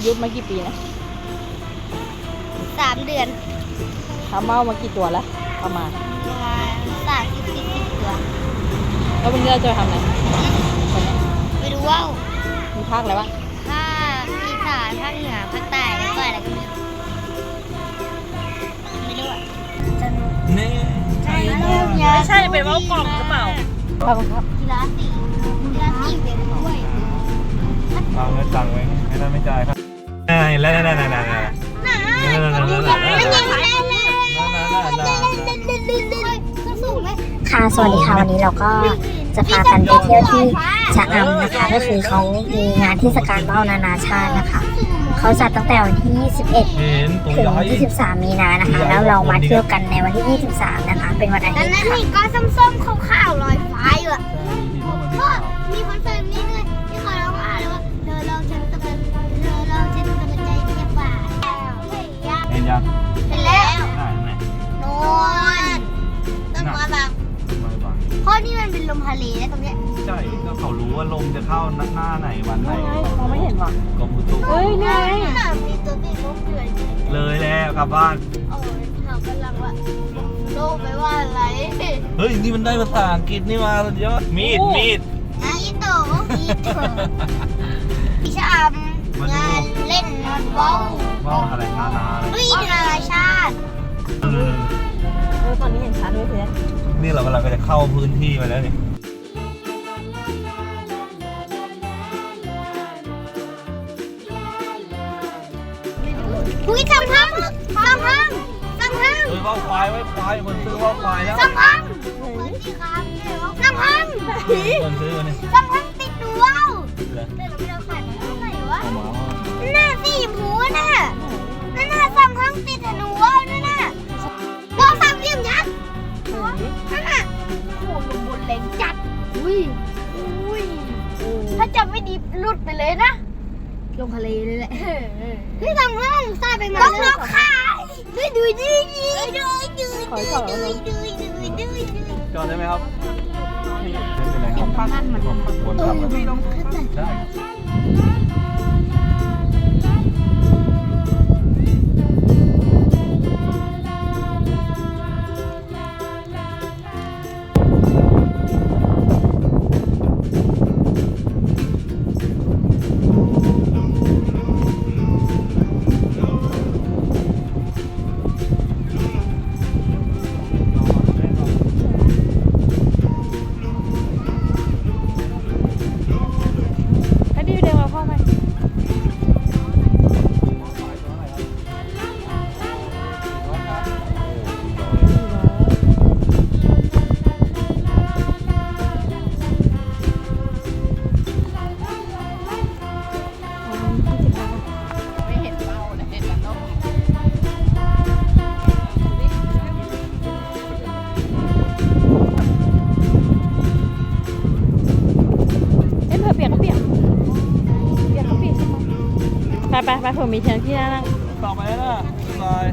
อายุมากี่ปีนะสามเดือนทำเมามากี่ตัวแล้วประมาณประมาณสามสิบสี่สิบตัวแล้ววันนี้เราจะไปทำอะไรวันนี้ไม่รู้ว่ามีภาคอะไรบ้างภาคอีสานภาคเหนือภาคใต้แล้วก็อะไรก็ไม่รู้ไม่รู้อะจะรู้นี่ใช่ไม่ใช่เป็นว่ากล่องหรือเปล่าขอบคุณครับกีฬาสีกีฬาสีเป็นด้วยเอาเงินตังค์ไว้ไม่ได้ไม่จ่ายครับ อ่าเห็นล้วนั่นนั่นนั่นนั่นนั่นหนานั่นนั่นนั่นนั่นมันยังเล่นเลยนั่นก็สูงไหมค่ะสวัสดีค่ะวันนี้เราก็จะพากันไปเที่ยวที่ชะอำนะคะก็คือเขามีงานเทศกาลว่าวนานาชาตินะคะเขาจัดตั้งแต่วันที่21เห็นตัวถึงใหญ่23มีนานะคะแล้วเรามาเที่ยวกันในวันที่23นะคะเป็นวันอานั่ทินตย์นั่นค่ะนี่ก้อนส้มๆขาวๆลอยฟ้าอยู่ ยังเห็นยังเป็นแล้วได้ไหนนอนต้องนอนแบบไม่บังเพราะนี่มันเป็นลมทะเลนะตรงเนี้ยใช่ก็เขารู้ว่าลมจะเข้าหน้าไหนวันไหนมองไม่เห็นว่ะกรมอุตุเฮ้ยนี่ไงน่ามีตัวติดลมเดือดเลยแล้วกลับบ้านโอ้ยถามกำลังว่าโลกไปว่าอะไรเฮ้ยนี่มันได้ภาษาอังกฤษนี่มาสุดยอดมีดมีดอีโตอีโตพิชามงานเล่นนอนว่าว ว่าอะไรนานาเลยด้วยนานาชาติเออเออตอนนี้เห็นชัดด้วยเพื่อนนี่เรากำลังจะเข้าพื้นที่มาแล้วนี่อุ้ยสัมพังสัมพังสัมพังเฮ้ยว่าควายไว้ควายคนซื้อว่าควายแล้วสัมพังสัมพังคนซื้อมาเนี่ยสัมพัง จำไม่ดีหลุดไปเลยนะ ลงทะเลเลยแหละเฮ้ยทำห้องใต้ไปมาเลยต้องขายดูดูดูดูดูดูขอจอดแล้วดูนะดูดูดูดูจอดได้ไหมครับไม่เป็นไรครับพักมันวนเอขับอไม่ลงขึ้นเลย พี่เดินมาพ่อไหม ไปไปไปผมมีเทียนที่นั่งนั่งต่อไปแล้วนะบาย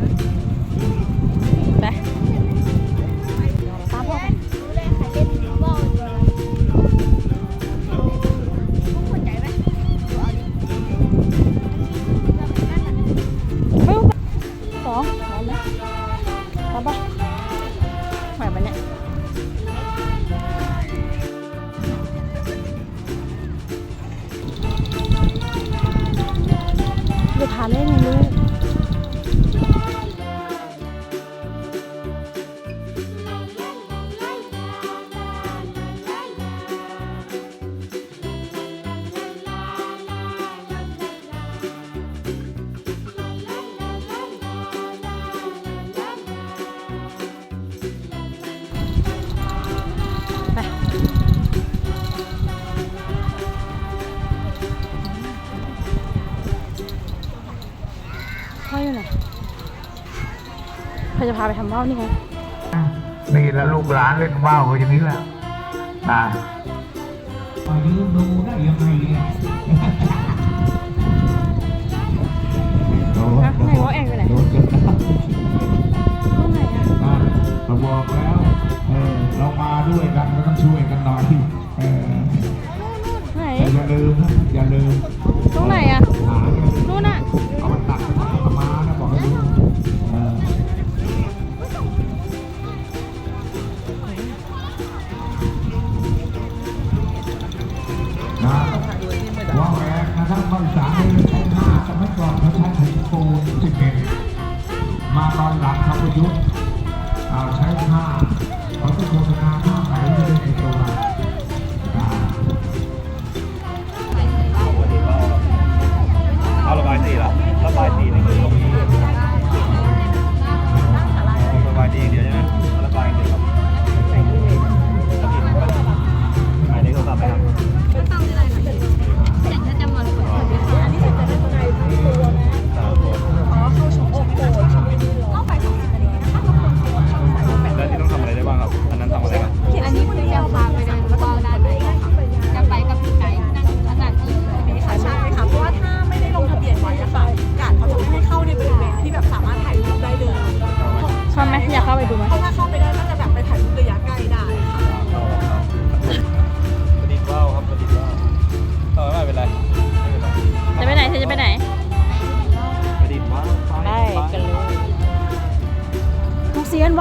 าเล่นได้ไงลูก จะพาไปทำว่าวนี่ไงนี่แหละลูกหลานเล่นว่าวก็อย่างนี้แหละนะมายืนดูได้ยังไงเนี่ยโอ้ฮะไหนว่าแองไปไหนโดนจนได้ห้องไหนอะอะเราบอกแล้ว เออเรามาด้วยกันก็ต้องช่วยกันหน่อย เออไหนแต่อย่าลืมนะอย่าลืม ตรงไหนอะหาเงินนู่นอะ ยุ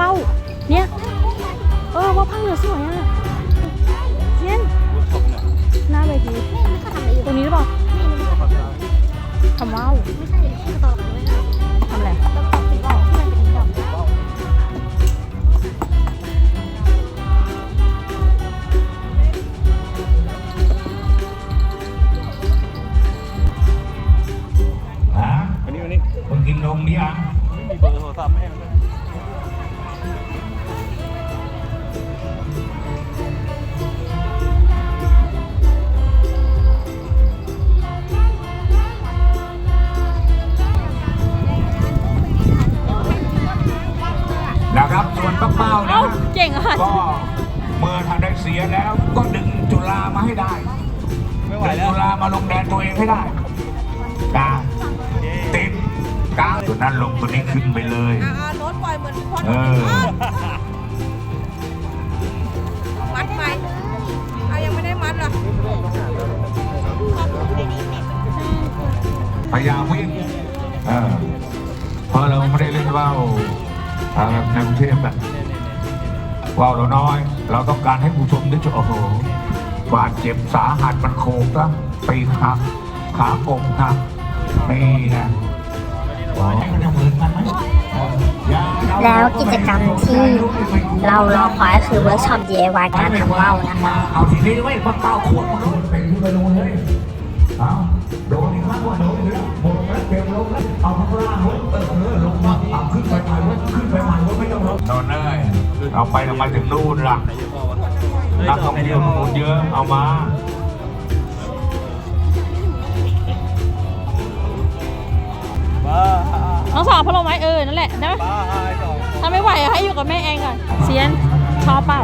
าวเนี่ย เออว้าวภาคเหนือสวยอะเซียนพูดชมเนี่ยหน้าเวทีตรงนี้หรือเปล่าทำว้าวไม่ใช่ที่ตอบไม่ใช่ทำอะไรสีดอกที่มันเป็นสีดอกฮะวันนี้วันนี้คนกินนมหรือยังไม่มีเบอร์โทรศัพท์ให้มั เลย อ่าโน้ตปล่อยเหมือนพ่อเออมัดไหมอะยังไม่ได้มัดเหรอพยายามวิ่งเออเพราะเราไม่ได้เล่นว่าวทางในกรุงเทพแบบว่าวเราน้อย เราต้องการให้ผู้ชมได้ชมโอ้โหบาดเจ็บสาหัสมันโคกนะปีกหักขาโกงหักนี่นะโอ้ยมันจะเหมือนกันไหมเอออย่า แล้วกิจกรรมที่เรารอคอยก็คือเวิร์กช็อป DIY การทำว่าวนะคะเอาทีนี้ไว้มาเต้าขวดมันก็เป็นไปลงเลยเอาโดนอีกแล้วว่าโดนอีกแล้วหมดแล้วเก็บลงแล้วเอาข้างล่างไว้เออลงมาเอาขึ้นไปใหม่ไว้ขึ้นไปใหม่ไว้ไม่ต้องลงโดนเลยเอาไปทำไมถึงนู่นล่ะนักท่องเที่ยวคนเยอะเอามาบ้าน้องสองพัดลมไว้เออนั่นแหละได้ไหม ถ้าไม่ไหวอะให้อยู่กับแม่แองก่อนเซียนชอบเปล่า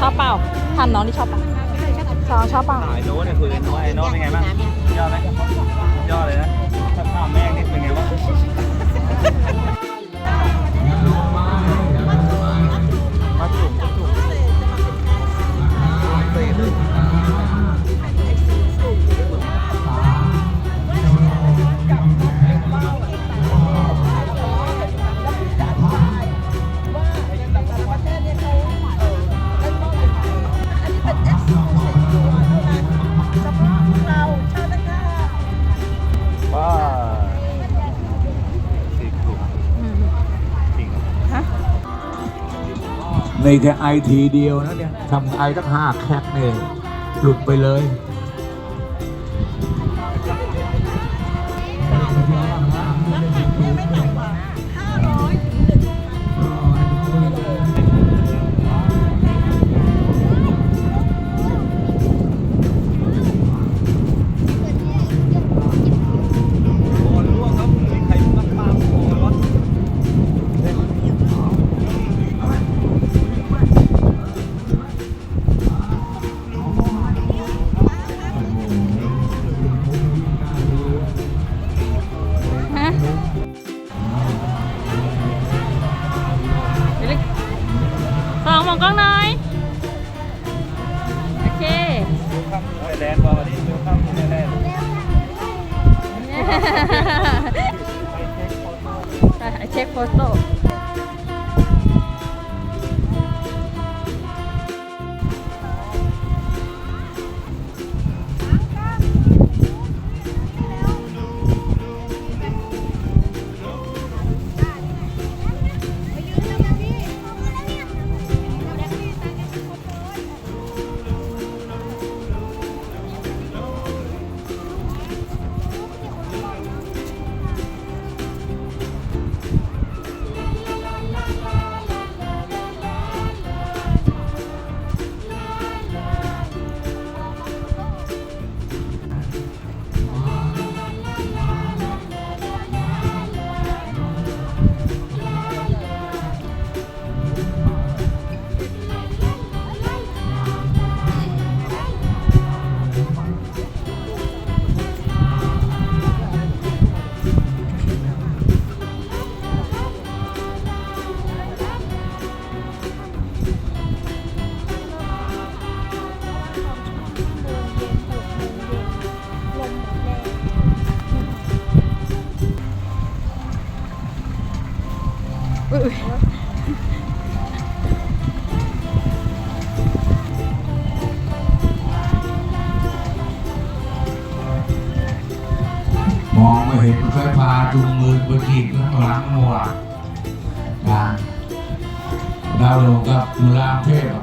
ชอบเปล่าถามน้องที่ชอบเปล่าสองชอบเปล่าไอ้โน้ตเนี่ยคุยกันโน้ตไอ้โน้ตเป็นไงบ้างยอดไหมยอดเลยนะถ้าถามแม่งนี่เป็นไงบ้าง นแค่ไอทีเดียวนะเนี่ยทำไอตั้งห้าแคปเนี่ยหลุดไปเลย งมือไปจีบข้างหลังมัวนะดาวลงกับดูลาเทพ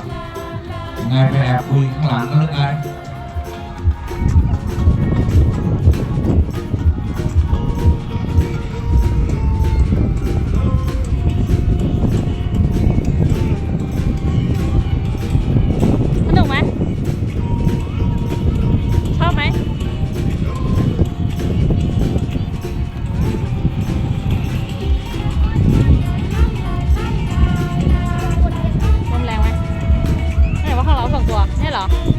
ไงไปแอบคุยข้างหลังกันหรือไง ตัวนี่เ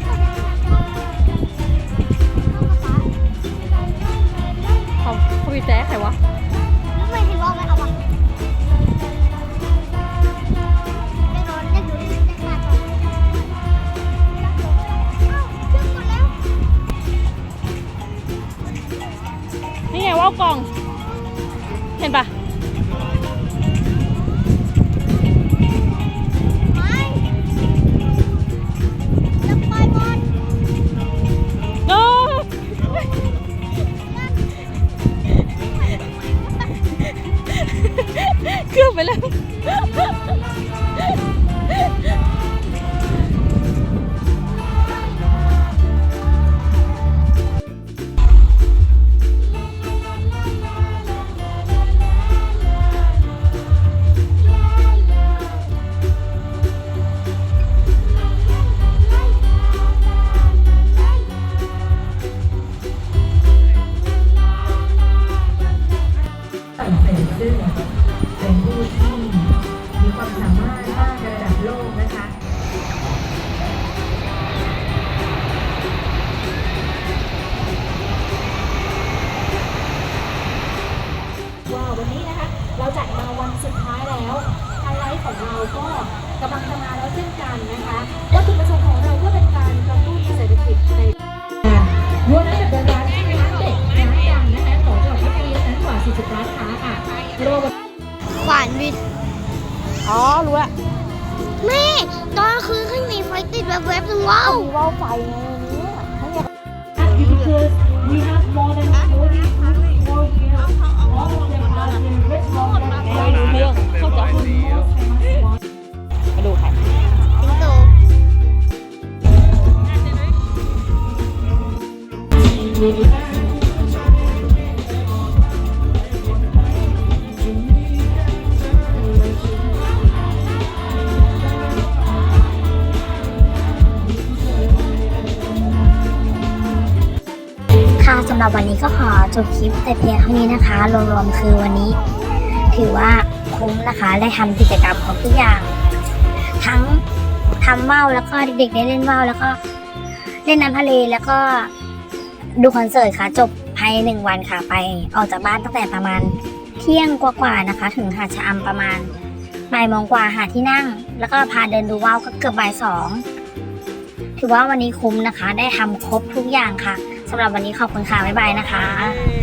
ก็กำลังจะมาแล้วเช่นกันนะคะวัตถุประสงค์ของเราเพื่อเป็นการกระตุ้นเศรษฐกิจในรวมทั้งแบบร้านร้านเด็กร้านดังนะคะของจังหวัดเพชรบุรีนั้นกว่า 40 ร้านค้าค่ะรวมขวานวิทย์อ๋อ รู้ละแม่ตอนกลางคืนขึ้นมีไฟติดแบบแวบๆหนึ่งว้าวมีว่าวไฟไง แต่เพียงเท่านี้นะคะ รวมๆคือวันนี้ ถือว่าคุ้มนะคะ ได้ทำกิจกรรมครบทุกอย่าง ทั้งทำว่าวแล้วก็เด็กๆได้เล่นว่าวแล้วก็เล่นน้ำทะเลแล้วก็ดูคอนเสิร์ตค่ะ จบภายในหนึ่งวันค่ะไป ออกจากบ้านตั้งแต่ประมาณเที่ยงกว่าๆนะคะ ถึงหาดชะอำประมาณบ่ายโมงกว่าหาที่นั่ง แล้วก็พาเดินดูว่าวก็เกือบบ่ายสองถือว่าวันนี้คุ้มนะคะ ได้ทำครบทุกอย่างค่ะสำหรับวันนี้ขอบคุณค่ะ บ๊ายบายนะคะ